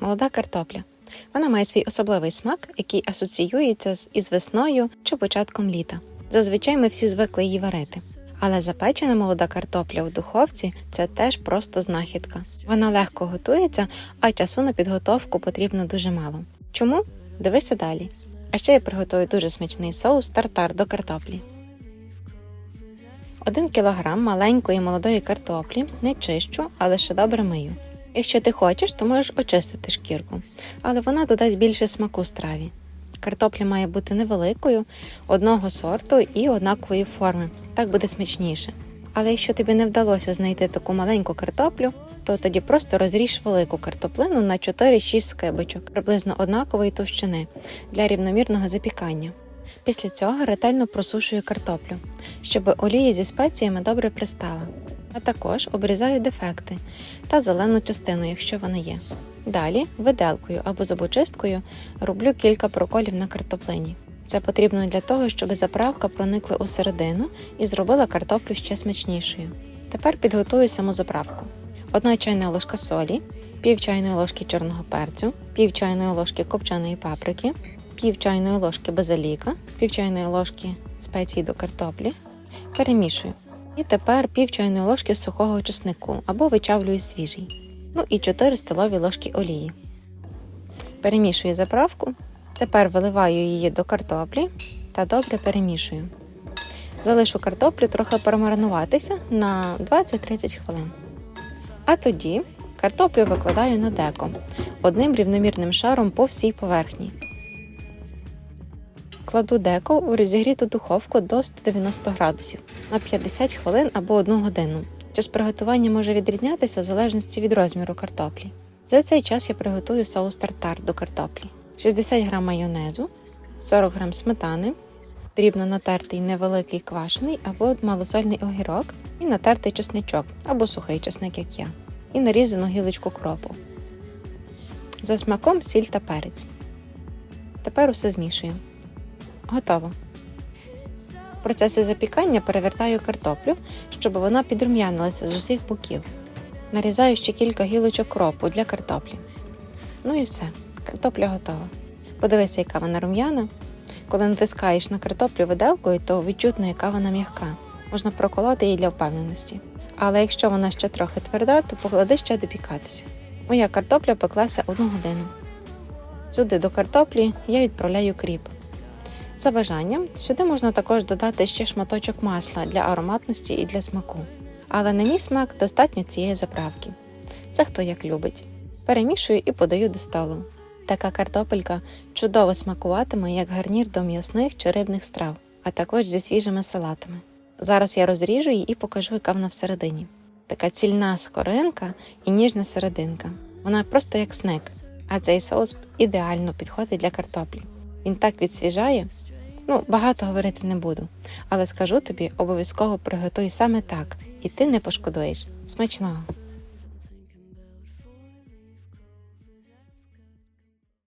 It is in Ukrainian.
Молода картопля. Вона має свій особливий смак, який асоціюється із весною чи початком літа. Зазвичай ми всі звикли її варити. Але запечена молода картопля у духовці це теж просто знахідка. Вона легко готується, а часу на підготовку потрібно дуже мало. Чому? Дивися далі. А ще я приготую дуже смачний соус тартар до картоплі. 1 кг маленької молодої картоплі не чищу, а лише добре мию. Якщо ти хочеш, то можеш очистити шкірку, але вона додасть більше смаку страві. Картопля має бути невеликою, одного сорту і однакової форми. Так буде смачніше. Але якщо тобі не вдалося знайти таку маленьку картоплю, то тоді просто розріж велику картоплину на 4-6 скибочок, приблизно однакової товщини для рівномірного запікання. Після цього ретельно просушую картоплю, щоб олія зі спеціями добре пристала. А також обрізаю дефекти та зелену частину, якщо вона є. Далі виделкою або зубочисткою роблю кілька проколів на картоплині. Це потрібно для того, щоб заправка проникла у середину і зробила картоплю ще смачнішою. Тепер підготую саму заправку. Одна чайна ложка солі, пів чайної ложки чорного перцю, пів чайної ложки копченої паприки, пів чайної ложки базиліка, пів чайної ложки спеції до картоплі. Перемішую. І тепер пів чайної ложки сухого чеснику або вичавлюю свіжий. Ну і 4 столові ложки олії. Перемішую заправку. Тепер виливаю її до картоплі та добре перемішую. Залишу картоплю трохи промаринуватися на 20-30 хвилин. А тоді картоплю викладаю на деко одним рівномірним шаром по всій поверхні. Кладу деко у розігріту духовку до 190 градусів на 50 хвилин або 1 годину. Час приготування може відрізнятися в залежності від розміру картоплі. За цей час я приготую соус тартар до картоплі: 60 г майонезу, 40 г сметани, дрібно натертий невеликий квашений або малосольний огірок і натертий чесничок або сухий чесник, як я, і нарізану гілочку кропу. За смаком сіль та перець. Тепер усе змішую. Готово. В процесі запікання перевертаю картоплю, щоб вона підрум'янилася з усіх боків. Нарізаю ще кілька гілочок кропу для картоплі. Ну і все, картопля готова. Подивися, яка вона рум'яна. Коли натискаєш на картоплю виделкою, то відчутно, яка вона м'яка. Можна проколоти її для впевненості. Але якщо вона ще трохи тверда, то поклади ще допікатися. Моя картопля пеклася одну годину. Сюди до картоплі я відправляю кріп. За бажанням, сюди можна також додати ще шматочок масла для ароматності і для смаку. Але на мій смак достатньо цієї заправки. Це хто як любить. Перемішую і подаю до столу. Така картопелька чудово смакуватиме як гарнір до м'ясних чи рибних страв, а також зі свіжими салатами. Зараз я розріжу її і покажу, яка вона всередині. Така цільна скоринка і ніжна серединка. Вона просто як снек, а цей соус ідеально підходить для картоплі. Він так відсвіжає. Ну, багато говорити не буду, але скажу тобі, обов'язково приготуй саме так, і ти не пошкодуєш. Смачного!